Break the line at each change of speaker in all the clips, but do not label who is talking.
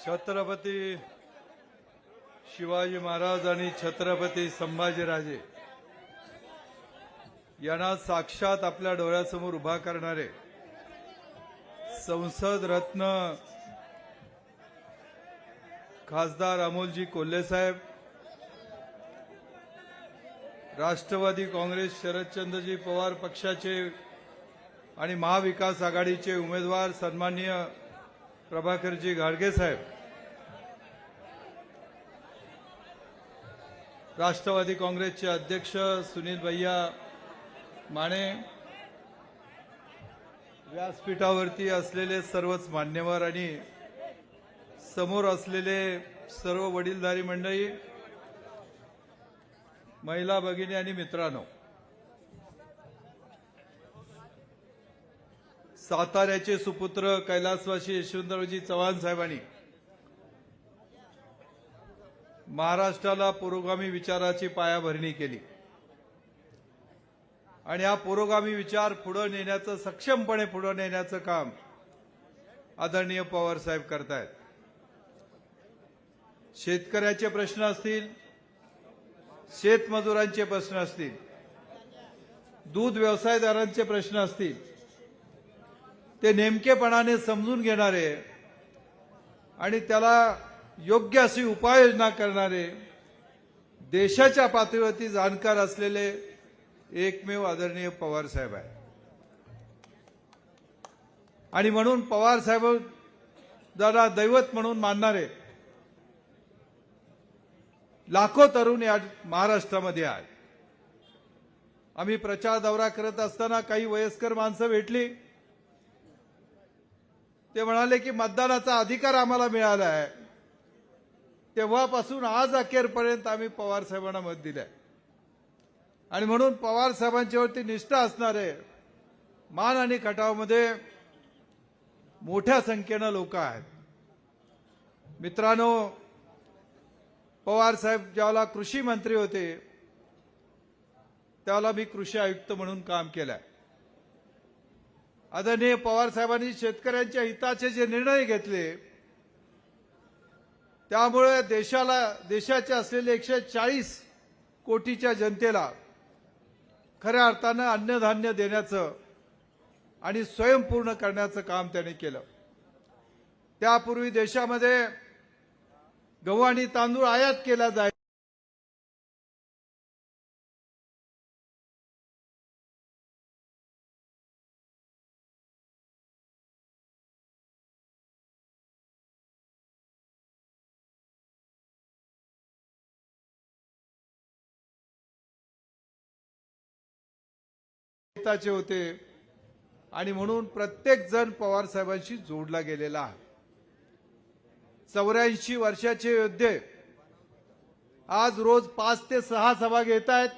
छत्रपती शिवाजी महाराज आणि छत्रपती संभाजीराजे यांना साक्षात आपल्या डोळ्यासमोर उभा करणारे संसद रत्न खासदार अमोलजी कोल्हे साहेब राष्ट्रवादी काँग्रेस शरदचंद्रजी पवार पक्षाचे आणि महाविकास आघाडीचे उमेदवार सन्माननीय प्रभाकरजी गाडगे साहेब. राष्ट्रवादी काँग्रेसचे अध्यक्ष सुनील भैया माने. व्यासपीठावरती असलेले सर्वच मान्यवर आणि समोर असलेले सर्व वडीलधारी मंडळी महिला भगिनी आणि मित्रांनो साताऱ्याचे सुपुत्र कैलासवासी यशवंतरावजी चव्हाण साहेबांनी महाराष्ट्राला पुरोगामी विचाराची पायाभरणी केली. आणि हा पुरोगामी विचार पुढे नेण्याचं सक्षमपणे पुढे नेण्याचं काम आदरणीय पवार साहेब करतायत. शेतकऱ्याचे प्रश्न असतील शेतमजुरांचे प्रश्न असतील दूध व्यवसायदारांचे प्रश्न असतील ते नेमकेपणाने समजून घेणारे आणि त्याला योग्य अशी उपाययोजना करणारे देशाच्या पातळीवरती जाणकार असलेले एकमेव आदरणीय पवार साहेब आहे आणि म्हणून पवार साहेब जरा दैवत म्हणून मानणारे लाखो तरुण या महाराष्ट्रामध्ये आहेत. आम्ही प्रचार दौरा करत असताना काही वयस्कर माणसं भेटली. ते म्हणाले की मतदानाचा अधिकार आम्हाला मिळाला आहे. तेव्हापासून आज अखेरपर्यंत आम्ही पवार साहेबांना मत दिलंय. आणि म्हणून पवार साहेबांच्यावरती निष्ठा असणारे मान आणि खटावमध्ये मोठ्या संख्येनं लोक आहेत. मित्रांनो पवार साहेब ज्यावेळेला कृषी मंत्री होते त्यावेळेला मी कृषी आयुक्त म्हणून काम केलंय. आदरणीय पवार साहेबांनी शेतकऱ्यांच्या हिताचे जे निर्णय घेतले त्यामुळे देशाला देशाचे असलेले एकशे चाळीस कोटीच्या जनतेला खऱ्या अर्थानं अन्नधान्य देण्याचं आणि स्वयंपूर्ण करण्याचं काम त्यांनी केलं. त्यापूर्वी देशामध्ये गहू आणि तांदूळ आयात केला जाय हिताचे होते. आणि म्हणून प्रत्येक जण पवार साहेबांशी जोडला गेलेला आहे. चौऱ्याऐंशी वर्षाचे योद्धे आज रोज पाच ते सहा सभा घेत आहेत.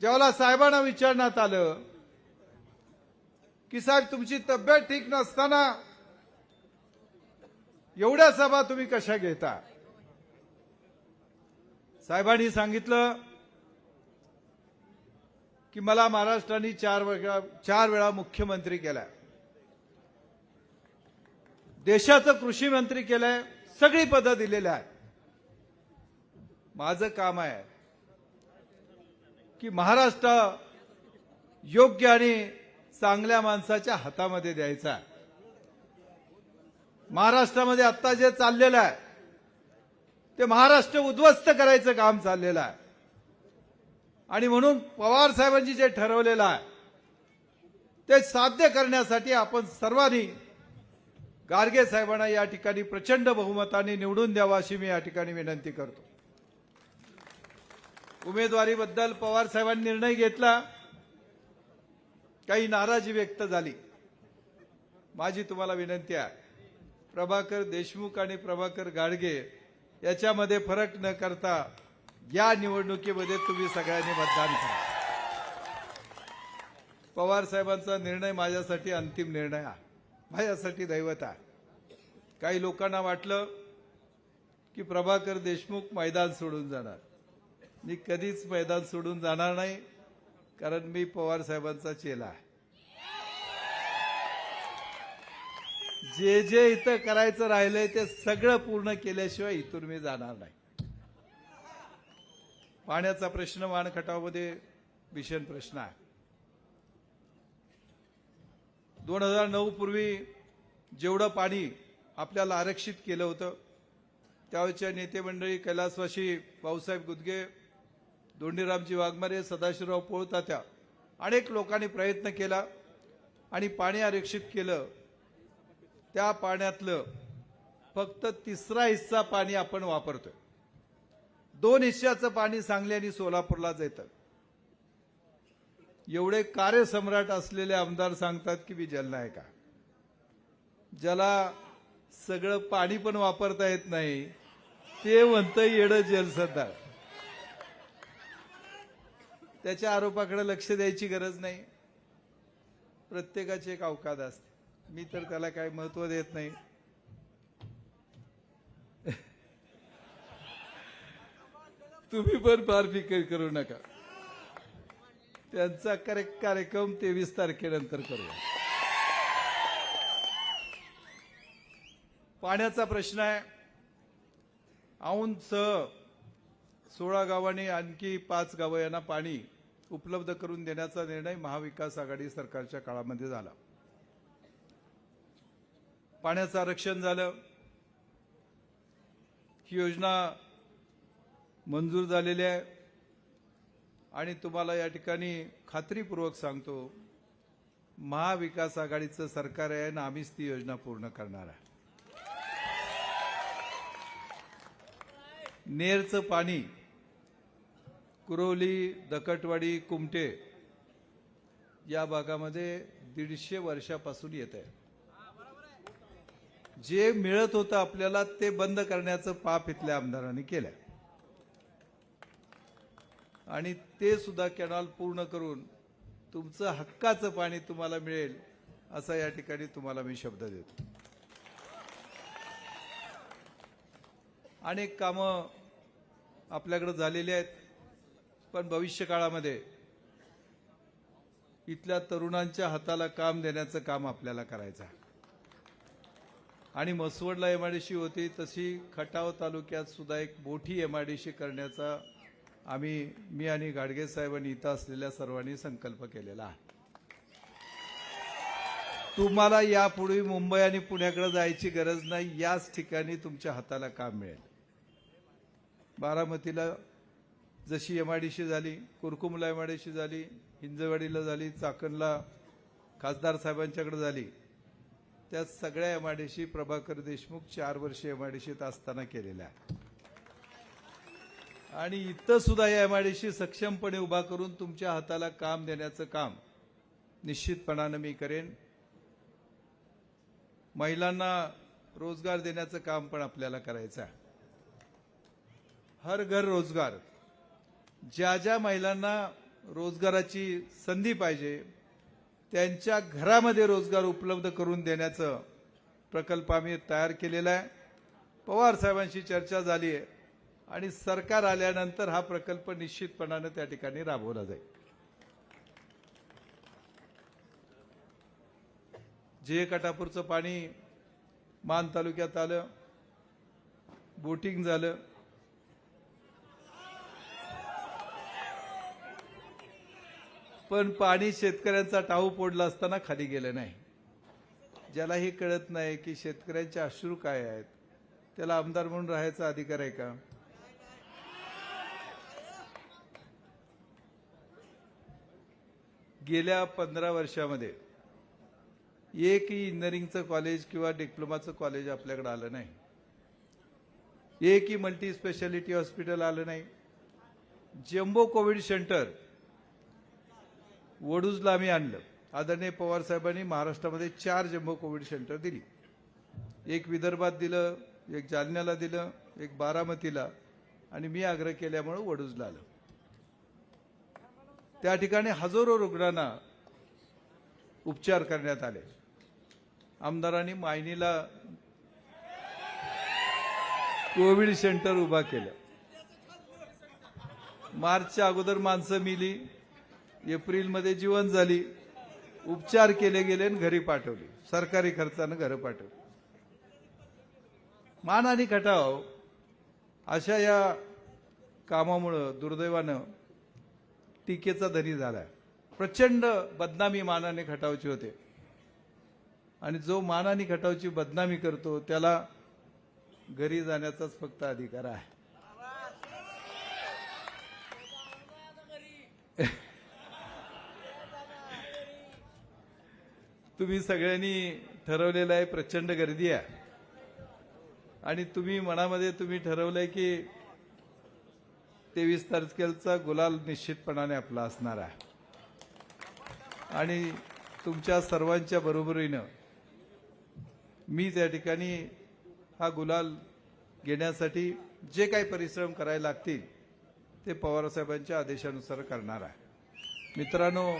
ज्यावेळेला साहेबांना विचारण्यात आलं की साहेब तुमची तब्येत ठीक नसताना एवढ्या सभा तुम्ही कशा घेता? साहेबांनी सांगितलं की मला महाराष्ट्राने चार वेळा चार वेळा मुख्यमंत्री केलाय. देशाचं कृषी मंत्री केलंय सगळी पदं दिलेली आहेत. माझं काम आहे की महाराष्ट्र योग्य आणि चांगल्या माणसाच्या हातामध्ये द्यायचा आहे. महाराष्ट्रामध्ये आत्ता जे चाललेलं आहे ते महाराष्ट्र उद्ध्वस्त करायचं काम चाललेलं आहे. आणि म्हणून पवार साहेबांनी जे ठरवलेलं आहे ते साध्य करण्यासाठी आपण सर्वांनी गार्गे साहेबांना या ठिकाणी प्रचंड बहुमताने निवडून द्यावा अशी मी या ठिकाणी विनंती करतो. उमेदवारीबद्दल पवार साहेबांनी निर्णय घेतला काही नाराजी व्यक्त झाली. माझी तुम्हाला विनंती आहे प्रभाकर देशमुख आणि प्रभाकर गाडगे याच्यामध्ये फरक न करता या निवडणुकीमध्ये तुम्ही सगळ्यांनी मतदान करा. पवार साहेबांचा निर्णय माझ्यासाठी अंतिम निर्णय आहे. माझ्यासाठी दैवत आहे. काही लोकांना वाटलं की प्रभाकर देशमुख मैदान सोडून जाणार. मी कधीच मैदान सोडून जाणार नाही कारण मी पवार साहेबांचा चेला आहे. जे जे इथं करायचं राहिलंय ते सगळं पूर्ण केल्याशिवाय इथून मी जाणार नाही. पाण्याचा प्रश्न वाणखटावमध्ये भीषण प्रश्न आहे. दोन हजार नऊ पूर्वी जेवढं पाणी आपल्याला आरक्षित केलं होतं त्यावेळच्या नेते मंडळी कैलासवासी भाऊसाहेब गुदगे दोंडीरामजी वाघमारे सदाशिवराव पोळतात्या अनेक लोकांनी प्रयत्न केला आणि पाणी आरक्षित केलं. त्या पाण्यातलं फक्त तिसरा हिस्सा पाणी आपण वापरतोय. दोन हिश्श्याचं पाणी सांगली आणि सोलापूरला येतं एवढे कार्यसम्राट असलेले आमदार सांगतात की मी जलनायका आहे ज्याला सगळं पाणी पण वापरता येत नाही ते म्हणतं येडं जलसद्दार त्याच्या आरोपाकडे लक्ष द्यायची गरज नाही. प्रत्येकाची एक अवकाद असते. मी तर त्याला काही महत्त्व देत नाही. तुम्ही पण फार फिकर करू नका. त्यांचा करेक्ट कार्यक्रम तेवीस तारखेनंतर करूया. पाण्याचा प्रश्न आहे. औंध सोळा गावांनी आणखी पाच गावं यांना पाणी उपलब्ध करून देण्याचा निर्णय महाविकास आघाडी सरकारच्या काळामध्ये झाला. पाण्याचं आरक्षण झालं. ही योजना मंजूर झालेले आहे. आणि तुम्हाला या ठिकाणी खात्रीपूर्वक सांगतो महाविकास आघाडीचं सरकार आहे आणि आम्हीच ती योजना पूर्ण करणार आहे. नेरचं पाणी कुरवली दकटवाडी कुमटे या भागामध्ये दीडशे वर्षापासून येत आहे. जे मिळत होतं आपल्याला ते बंद करण्याचं पाप इथल्या आमदारांनी केलं आणि ते सुद्धा कॅनॉल पूर्ण करून तुमचं हक्काचं पाणी तुम्हाला मिळेल असा या ठिकाणी तुम्हाला मी शब्द देतो. अनेक कामं आपल्याकडे झालेली आहेत पण भविष्य काळामध्ये इथल्या तरुणांच्या हाताला काम देण्याचं काम आपल्याला करायचं आणि मसवडला एमआयडीसी होती तशी खटाव तालुक्यात सुद्धा एक मोठी एमआयडीसी करण्याचा आम्ही मी आणि गाडगे साहेबांनी इथं असलेल्या सर्वांनी संकल्प केलेला आहे. तुम्हाला यापूर्वी मुंबई आणि पुण्याकडे जायची गरज नाही याच ठिकाणी तुमच्या हाताला काम मिळेल. बारामतीला जशी एमआयडीशी झाली कुरकुमला एमआयडीशी झाली हिंजवाडीला झाली चाकणला खासदार साहेबांच्याकडे झाली त्या सगळ्या एमआयडीशी प्रभाकर देशमुख चार वर्ष एमआयडीशीत असताना केलेल्या आहे आणि इथं सुद्धा या एमआयडीसी सक्षमपणे उभा करून तुमच्या हाताला काम देण्याचं काम निश्चितपणानं मी करेन. महिलांना रोजगार देण्याचं काम पण आपल्याला करायचं आहे. हर घर रोजगार. ज्या ज्या महिलांना रोजगाराची संधी पाहिजे त्यांच्या घरामध्ये रोजगार उपलब्ध करून देण्याचं प्रकल्प आम्ही तयार केलेला आहे. पवार साहेबांशी चर्चा झाली आहे. आणि सरकार आल्यानंतर हा प्रकल्प निश्चितपणानं त्या ठिकाणी राबवला जाईल. जे कटापूरचं पाणी मान तालुक्यात आलं बोटिंग झालं पण पाणी शेतकऱ्यांचा टाहू पोडला असताना खाली गेलं नाही. ज्याला हे कळत नाही की शेतकऱ्यांचे अश्रू काय आहेत त्याला आमदार म्हणून राहायचा अधिकार आहे का? गेल्या पंधरा वर्षामध्ये एकही इंजिनिअरिंगचं कॉलेज किंवा डिप्लोमाचं कॉलेज आपल्याकडे आलं नाही. एकही मल्टी स्पेशालिटी हॉस्पिटल आलं नाही. जम्बो कोविड सेंटर वडूजला आम्ही आणलं. आदरणीय पवार साहेबांनी महाराष्ट्रामध्ये चार जम्बो कोविड सेंटर दिली. एक विदर्भात दिलं एक जालन्याला दिलं एक बारामतीला आणि मी आग्रह केल्यामुळं वडूजला आलं. त्या ठिकाणी हजारो रुग्णांना उपचार करण्यात आले. आमदारांनी मायनीला कोविड सेंटर उभा केलं. मार्चच्या अगोदर माणसं मिली एप्रिलमध्ये जीवन झाली उपचार केले गेले आणि घरी पाठवली. सरकारी खर्चानं घरं पाठवली. मान आणि खटाव अशा या कामामुळं दुर्दैवानं टीकेचा धनी झालाय. प्रचंड बदनामी मानाने खटावची होते. आणि जो मानाने खटावची बदनामी करतो त्याला घरी जाण्याचाच फक्त अधिकार आहे. तुम्ही सगळ्यांनी ठरवलेलं आहे प्रचंड गर्दी आहे. आणि तुम्ही मनामध्ये तुम्ही ठरवलंय की तेवीस तारखेचा गुलाल निश्चितपणाने आपला असणार आहे. आणि तुमच्या सर्वांच्या बरोबरीनं मी त्या ठिकाणी हा गुलाल घेण्यासाठी जे काही परिश्रम करायला लागतील ते पवारसाहेबांच्या आदेशानुसार करणार आहे. मित्रांनो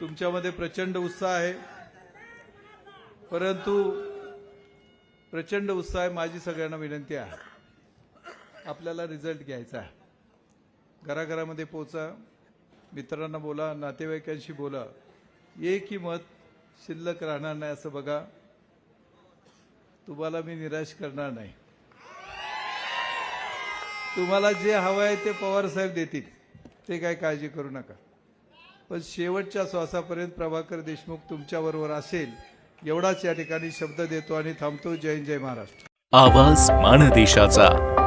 तुमच्यामध्ये प्रचंड उत्साह आहे. परंतु प्रचंड उत्साह आहे माझी सगळ्यांना विनंती आहे. आपल्याला रिझल्ट घ्यायचा आहे. घराघरामध्ये पोचा मित्रांना बोला नातेवाईकांशी बोला. एकही मत शिल्लक राहणार नाही असं बघा. तुम्हाला मी निराश करणार नाही. तुम्हाला जे हवं आहे ते पवार साहेब देतील. ते काय काळजी करू नका. पण शेवटच्या श्वासापर्यंत प्रभाकर देशमुख तुमच्याबरोबर असेल एवढाच या ठिकाणी शब्द देतो आणि थांबतो. जय जय महाराष्ट्र.
आवाज माणदेशाचा